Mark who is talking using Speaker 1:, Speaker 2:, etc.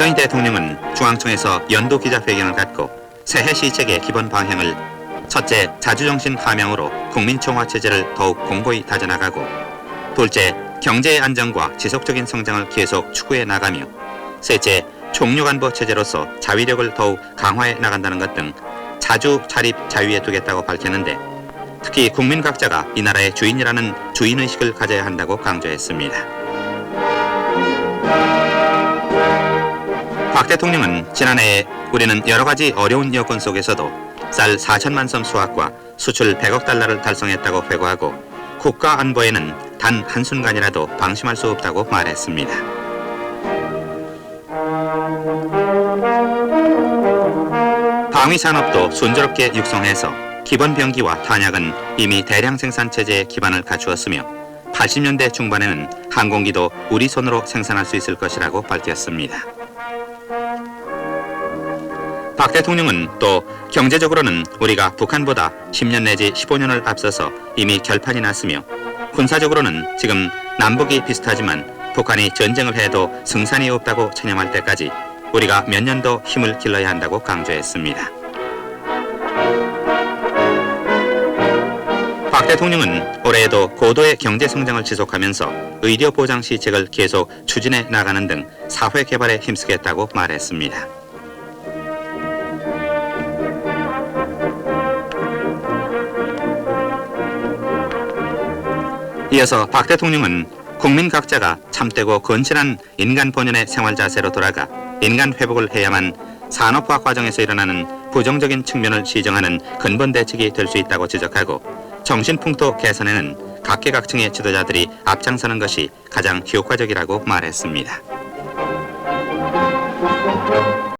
Speaker 1: 박정희 대통령은 중앙청에서 연도 기자회견을 갖고 새해 시책의 기본 방향을 첫째, 자주정신 함양으로 국민총화 체제를 더욱 공고히 다져나가고 둘째, 경제의 안정과 지속적인 성장을 계속 추구해 나가며 셋째, 총력안보 체제로서 자위력을 더욱 강화해 나간다는 것 등 자주 자립 자유에 두겠다고 밝혔는데 특히 국민 각자가 이 나라의 주인이라는 주인의식을 가져야 한다고 강조했습니다. 박 대통령은 지난해 우리는 여러 가지 어려운 여건 속에서도 쌀 4천만 섬 수확과 수출 100억 달러를 달성했다고 회고하고 국가 안보에는 단 한순간이라도 방심할 수 없다고 말했습니다. 방위 산업도 순조롭게 육성해서 기본 병기와 탄약은 이미 대량 생산 체제의 기반을 갖추었으며 80년대 중반에는 항공기도 우리 손으로 생산할 수 있을 것이라고 밝혔습니다. 박 대통령은 또 경제적으로는 우리가 북한보다 10년 내지 15년을 앞서서 이미 결판이 났으며 군사적으로는 지금 남북이 비슷하지만 북한이 전쟁을 해도 승산이 없다고 체념할 때까지 우리가 몇 년 더 힘을 길러야 한다고 강조했습니다. 박 대통령은 올해에도 고도의 경제 성장을 지속하면서 의료 보장 시책을 계속 추진해 나가는 등 사회 개발에 힘쓰겠다고 말했습니다. 이어서 박 대통령은 국민 각자가 참되고 건실한 인간 본연의 생활 자세로 돌아가 인간 회복을 해야만 산업화 과정에서 일어나는 부정적인 측면을 시정하는 근본 대책이 될 수 있다고 지적하고 정신풍토 개선에는 각계각층의 지도자들이 앞장서는 것이 가장 효과적이라고 말했습니다.